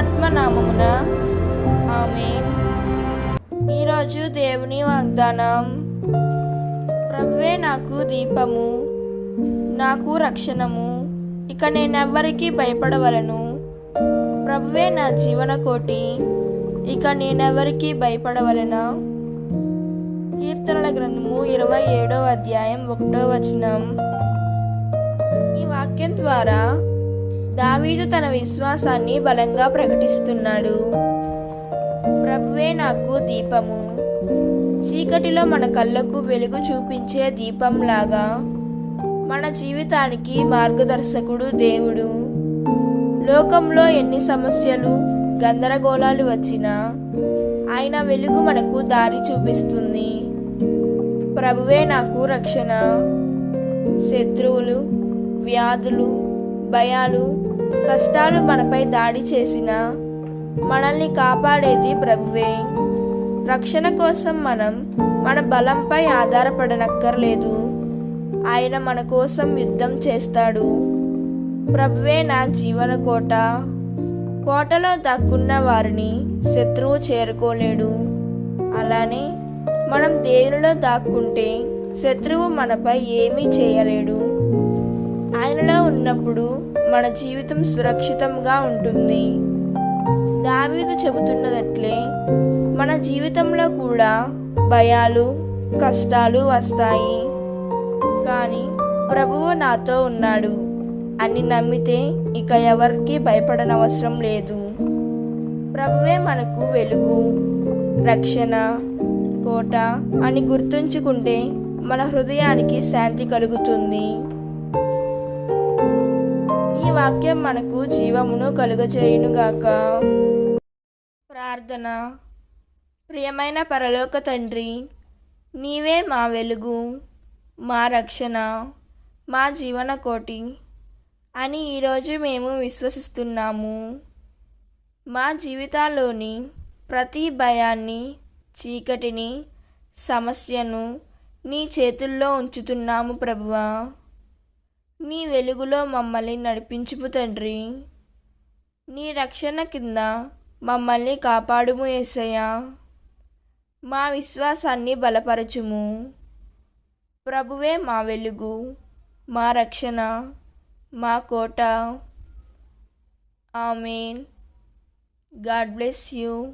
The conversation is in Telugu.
పవిత్రాత్మ ఆమె ఈరోజు దేవుని వాగ్దానం. ప్రభువే నాకు దీపము నాకు రక్షణము ఇక నేనెవ్వరికీ భయపడవలను. ప్రభువే నా జీవన కోటి ఇక నేనెవరికి భయపడవలనా. కీర్తనల గ్రంథము ఇరవై ఏడో అధ్యాయం ఒకటో వచనం. ఈ వాక్యం ద్వారా దావీదు తన విశ్వాసాన్ని బలంగా ప్రకటిస్తున్నాడు. ప్రభువే నాకు దీపము. చీకటిలో మన కళ్ళకు వెలుగు చూపించే దీపంలాగా మన జీవితానికి మార్గదర్శకుడు దేవుడు. లోకంలో ఎన్ని సమస్యలు గందరగోళాలు వచ్చినా ఆయన వెలుగు మనకు దారి చూపిస్తుంది. ప్రభువే నాకు రక్షణ. శత్రువులు వ్యాధులు భయాలు కష్టాలు మనపై దాడి చేసిన మనల్ని కాపాడేది ప్రభువే. రక్షణ కోసం మనం మన బలంపై ఆధారపడనక్కర్లేదు. ఆయన మన కోసం యుద్ధం చేస్తాడు. ప్రభువే నా జీవన కోట. కోటలో దాక్కున్న వారిని శత్రువు చేరుకోలేడు. అలానే మనం దేవునిలో దాక్కుంటే శత్రువు మనపై ఏమీ చేయలేడు. ఆయనలో ఉన్నప్పుడు మన జీవితం సురక్షితంగా ఉంటుంది. దావీదు చెబుతున్నదట్లే మన జీవితంలో కూడా భయాలు కష్టాలు వస్తాయి. కానీ ప్రభువు నాతో ఉన్నాడు. అని నమ్మితే ఇక ఎవరికి భయపడనవసరం లేదు. ప్రభువే మనకు వెలుగు రక్షణ కోట అని గుర్తుంచుకుంటే మన హృదయానికి శాంతి కలుగుతుంది. వాక్యం మనకు జీవమును కలుగజేయునుగాక ప్రార్థన. ప్రియమైన పరలోక తండ్రి నీవే మా వెలుగు మా రక్షణ మా జీవన కోటి అని ఈరోజు మేము విశ్వసిస్తున్నాము. మా జీవితాల్లోని ప్రతి భయాన్ని చీకటిని సమస్యను నీ చేతుల్లో ఉంచుతున్నాము ప్రభువా. నీ వెలుగులో మమ్మల్ని నడిపించుము తండ్రి. నీ రక్షణ కింద మమ్మల్ని కాపాడుము ఏసయ్యా. మా విశ్వాసాన్ని బలపరచుము. ప్రభువే మా వెలుగు మా రక్షణ మా కోట. ఆమెన్. God bless you.